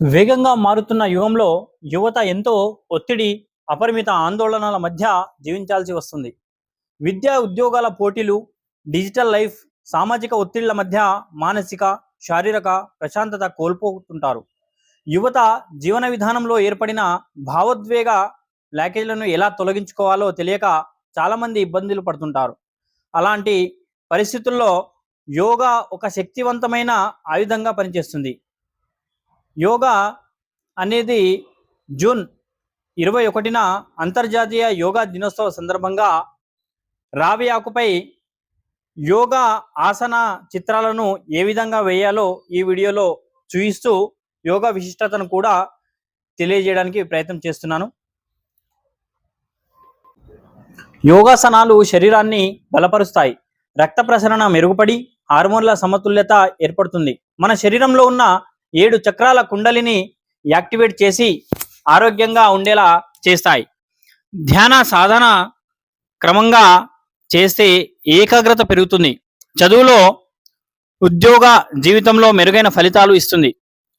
వేగంగా మారుతున్న యుగంలో యువత ఎంతో ఒత్తిడి అపరిమిత ఆందోళనల మధ్య జీవించాల్సి వస్తుంది. విద్యా ఉద్యోగాల పోటీలు డిజిటల్ లైఫ్ సామాజిక ఒత్తిళ్ళ మధ్య మానసిక శారీరక ప్రశాంతత కోల్పోతుంటారు. యువత జీవన విధానంలో ఏర్పడిన భావోద్వేగ ప్యాకేజీలను ఎలా తొలగించుకోవాలో తెలియక చాలామంది ఇబ్బందులు పడుతుంటారు. అలాంటి పరిస్థితుల్లో యోగా ఒక శక్తివంతమైన ఆయుధంగా పనిచేస్తుంది. యోగా అనేది జూన్ ఇరవై ఒకటిన అంతర్జాతీయ యోగా దినోత్సవ సందర్భంగా రావి ఆకుపై యోగా ఆసన చిత్రాలను ఏ విధంగా వేయాలో ఈ వీడియోలో చూపిస్తూ యోగా విశిష్టతను కూడా తెలియజేయడానికి ప్రయత్నం చేస్తున్నాను. యోగాసనాలు శరీరాన్ని బలపరుస్తాయి. రక్త ప్రసరణ మెరుగుపడి హార్మోన్ల సమతుల్యత ఏర్పడుతుంది. మన శరీరంలో ఉన్న ఏడు చక్రాల కుండలిని యాక్టివేట్ చేసి ఆరోగ్యంగా ఉండేలా చేస్తాయి. ధ్యాన సాధన క్రమంగా చేస్తే ఏకాగ్రత పెరుగుతుంది. చదువులో ఉద్యోగ జీవితంలో మెరుగైన ఫలితాలు ఇస్తుంది.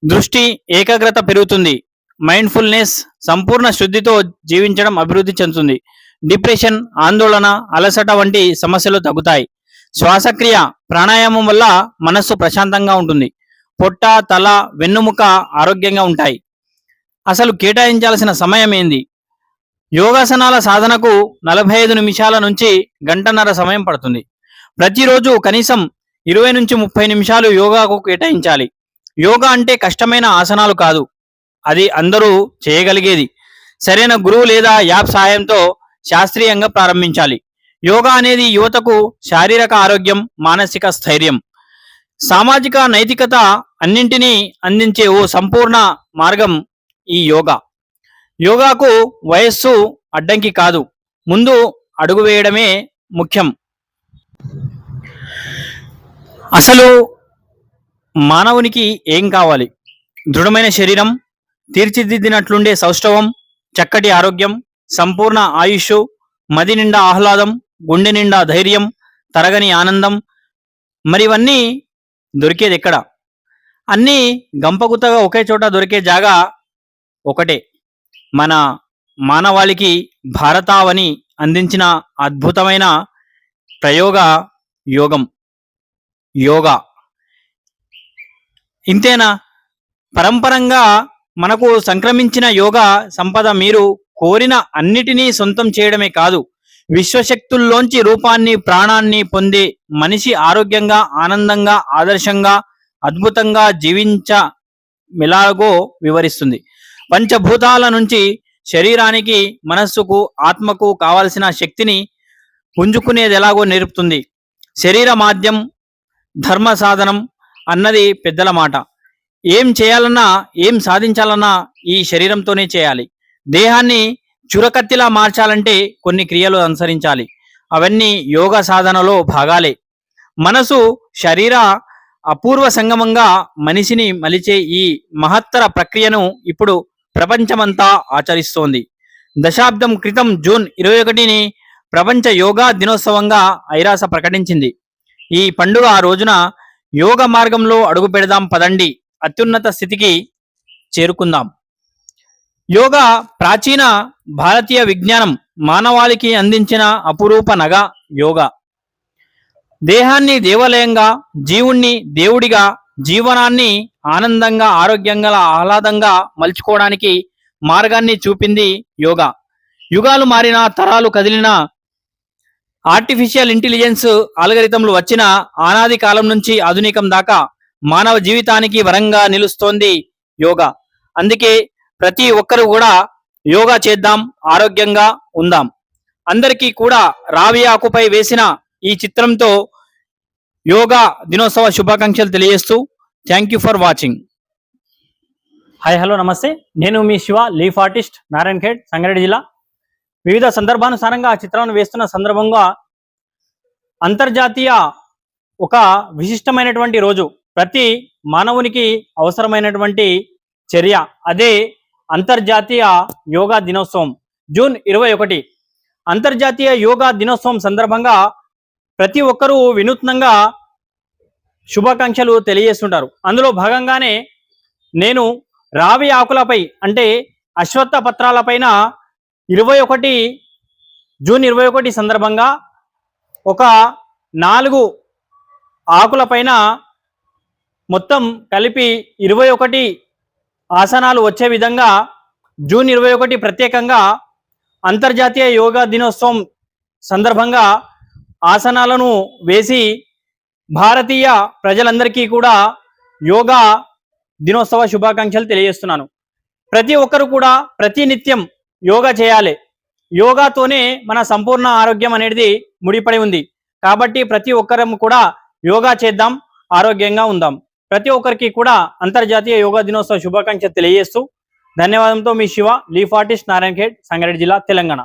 దృష్టి ఏకాగ్రత పెరుగుతుంది. మైండ్ఫుల్నెస్ సంపూర్ణ శుద్ధితో జీవించడం అభివృద్ధి చెందుతుంది. డిప్రెషన్ ఆందోళన అలసట వంటి సమస్యలు తగ్గుతాయి. శ్వాసక్రియ ప్రాణాయామం వల్ల మనస్సు ప్రశాంతంగా ఉంటుంది. పొట్ట తల వెన్నుముక ఆరోగ్యంగా ఉంటాయి. అసలు కేటాయించాల్సిన సమయం ఏంది? యోగాసనాల సాధనకు నలభై ఐదు నిమిషాల నుంచి గంటన్నర సమయం పడుతుంది. ప్రతిరోజు కనీసం ఇరవై నుంచి ముప్పై నిమిషాలు యోగాకు కేటాయించాలి. యోగా అంటే కష్టమైన ఆసనాలు కాదు. అది అందరూ చేయగలిగేది. సరైన గురువు లేదా యాప్ సహాయంతో శాస్త్రీయంగా ప్రారంభించాలి. యోగా అనేది యువతకు శారీరక ఆరోగ్యం మానసిక స్థైర్యం. సామాజిక నైతికత అన్నింటినీ అందించే ఓ సంపూర్ణ మార్గం ఈ యోగా. యోగాకు వయస్సు అడ్డంకి కాదు. ముందు అడుగు వేయడమే ముఖ్యం. అసలు మానవునికి ఏం కావాలి? దృఢమైన శరీరం తీర్చిదిద్దినట్లుండే సౌష్ఠవం చక్కటి ఆరోగ్యం సంపూర్ణ ఆయుష్ మది నిండా ఆహ్లాదం గుండె నిండా ధైర్యం తరగని ఆనందం మరివన్నీ దొరికేది ఎక్కడ అన్నీ గంపగుతగా ఒకే చోట దొరికే జాగా ఒకటే. మన మానవాళికి భారతావని అందించిన అద్భుతమైన ప్రయోగ యోగం. యోగా. ఇంతేనా? పరంపరంగా మనకు సంక్రమించిన యోగా సంపద మీరు కోరిన అన్నిటినీ సొంతం చేయడమే కాదు విశ్వశక్తుల్లోంచి రూపాన్ని ప్రాణాన్ని పొందే మనిషి ఆరోగ్యంగా ఆనందంగా ఆదర్శంగా అద్భుతంగా జీవించ మిలాగో వివరిస్తుంది. పంచభూతాల నుంచి శరీరానికి మనస్సుకు ఆత్మకు కావలసిన శక్తిని పుంజుకునేది ఎలాగో నేర్పుతుంది. శరీర మాధ్యం ధర్మ సాధనం అన్నది పెద్దల మాట. ఏం చేయాలన్నా ఏం సాధించాలన్నా ఈ శరీరంతోనే చేయాలి. దేహాన్ని చురకత్తిలా మార్చాలంటే కొన్ని క్రియలు అనుసరించాలి. అవన్నీ యోగ సాధనలో భాగాలే. మనసు శరీర అపూర్వ సంగమంగా మనిషిని మలిచే ఈ మహత్తర ప్రక్రియను ఇప్పుడు ప్రపంచమంతా ఆచరిస్తోంది. దశాబ్దం క్రితం జూన్ ఇరవై ఒకటిని ప్రపంచ యోగా దినోత్సవంగా ఐరాస ప్రకటించింది. ఈ పండుగ ఆ రోజున యోగ మార్గంలో అడుగు పెడదాం పదండి అత్యున్నత స్థితికి చేరుకుందాం. యోగా ప్రాచీన భారతీయ విజ్ఞానం మానవాళికి అందించిన అపురూప నగ యోగా. దేహాన్ని దేవాలయంగా జీవుణ్ణి దేవుడిగా జీవనాన్ని ఆనందంగా ఆరోగ్యంగా ఆహ్లాదంగా మలుచుకోవడానికి మార్గాన్ని చూపింది యోగా. యుగాలు మారిన తరాలు కదిలిన ఆర్టిఫిషియల్ ఇంటెలిజెన్స్ ఆల్గరితంలు వచ్చిన ఆనాది కాలం నుంచి ఆధునికం దాకా మానవ జీవితానికి వరంగా నిలుస్తోంది యోగా. అందుకే ప్రతి ఒక్కరు కూడా యోగా చేద్దాం ఆరోగ్యంగా ఉందాం. అందరికీ కూడా రావి ఆకుపై వేసిన ఈ చిత్రంతో యోగా దినోత్సవ శుభాకాంక్షలు తెలియజేస్తూ thank you for watching hi hello నమస్తే. నేను మీ శివ లీఫ్ ఆర్టిస్ట్ నారాయణ ఖేడ్ సంగారెడ్డి జిల్లా. వివిధ సందర్భానుసారంగా ఆ చిత్రాలను వేస్తున్న సందర్భంగా అంతర్జాతీయ ఒక విశిష్టమైనటువంటి రోజు ప్రతి మానవునికి అవసరమైనటువంటి చర్య. అదే అంతర్జాతీయ యోగా దినోత్సవం జూన్ ఇరవై ఒకటి. అంతర్జాతీయ యోగా దినోత్సవం సందర్భంగా ప్రతి ఒక్కరూ వినూత్నంగా శుభాకాంక్షలు తెలియజేస్తుంటారు. అందులో భాగంగానే నేను రావి ఆకులపై అంటే అశ్వత్థ పత్రాలపైన ఇరవై ఒకటి జూన్ ఇరవై ఒకటి సందర్భంగా ఒక నాలుగు ఆకులపైన మొత్తం కలిపి ఇరవై ఒకటి ఆసనాలు వచ్చే విధంగా జూన్ ఇరవై ఒకటి ప్రత్యేకంగా అంతర్జాతీయ యోగా దినోత్సవం సందర్భంగా ఆసనాలను వేసి భారతీయ ప్రజలందరికీ కూడా యోగా దినోత్సవ శుభాకాంక్షలు తెలియజేస్తున్నాను. ప్రతి ఒక్కరు కూడా ప్రతి నిత్యం యోగా చేయాలి. యోగాతోనే మన సంపూర్ణ ఆరోగ్యం అనేది ముడిపడి ఉంది. కాబట్టి ప్రతి ఒక్కరం కూడా యోగా చేద్దాం ఆరోగ్యంగా ఉందాం. ప్రతి ఒక్కరికి కూడా అంతర్జాతీయ యోగా దినోత్సవ శుభాకాంక్షలు తెలియజేస్తూ ధన్యవాదంతో మీ శివ లీఫ్ ఆర్టిస్ట్ నారాయణ ఖేడ్ సంగారెడ్డి జిల్లా తెలంగాణ.